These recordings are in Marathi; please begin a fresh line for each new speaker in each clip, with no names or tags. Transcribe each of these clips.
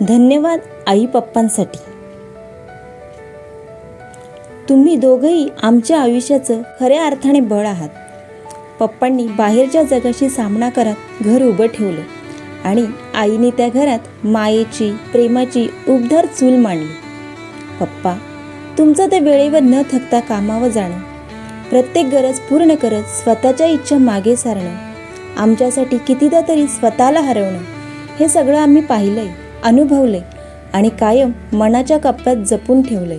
धन्यवाद आई पप्पांसाठी. तुम्ही दोघंही आमच्या आयुष्याचं खऱ्या अर्थाने बळ आहात. पप्पांनी बाहेरच्या जगाशी सामना करत घर उभं ठेवलं आणि आईने त्या घरात मायेची प्रेमाची उबदार चूल मांडली. पप्पा तुमचं ते वेळेवर न थकता कामावर जाणं प्रत्येक गरज पूर्ण करत स्वतःच्या इच्छा मागे सारणं आमच्यासाठी कितीदा तरी स्वतःला हरवणं हे सगळं आम्ही पाहिलंय. अनुभवले आणि कायम मनाच्या कप्प्यात जपून ठेवले.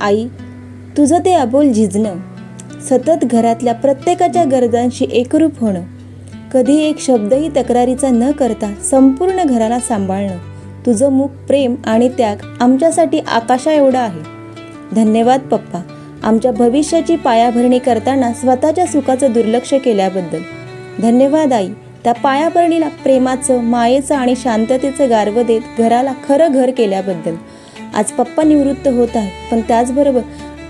आई तुझं ते अबोल झिजणं सतत घरातल्या प्रत्येकाच्या गरजांशी एकरूप होणं कधी एक शब्दही तक्रारीचा न करता संपूर्ण घराला सांभाळणं तुझं मुख प्रेम आणि त्याग आमच्यासाठी आकाशा एवढा आहे. धन्यवाद पप्पा. आमच्या भविष्याची पायाभरणी करताना स्वतःच्या सुखाचं दुर्लक्ष केल्याबद्दल. धन्यवाद आई. त्या पायाभरणीला प्रेमाचं मायेचं आणि शांततेचं गारव देत घराला खरं घर केल्याबद्दल. आज पप्पा निवृत्त होत आहे पण त्याचबरोबर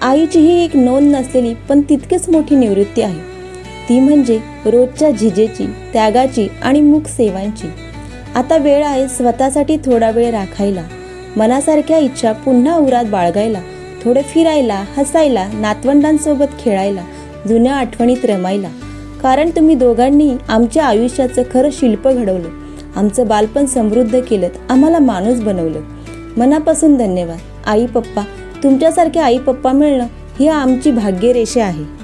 आईचीही एक नोंद नसलेली पण तितकीच मोठी निवृत्ती आहे. ती म्हणजे रोजच्या झिजेची त्यागाची आणि मुख सेवांची. आता वेळ आहे स्वतःसाठी थोडा वेळ राखायला. मनासारख्या इच्छा पुन्हा उरात बाळगायला थोडं फिरायला हसायला नातवंडांसोबत खेळायला जुन्या आठवणीत रमायला. कारण तुम्ही दोघांनी आमच्या आयुष्याचं खरं शिल्प घडवलं. आमचं बालपण समृद्ध केलं आम्हाला माणूस बनवलं. मनापासून धन्यवाद. आई पप्पा तुमच्यासारखे आई पप्पा मिळणं ही आमची भाग्यरेषा आहे.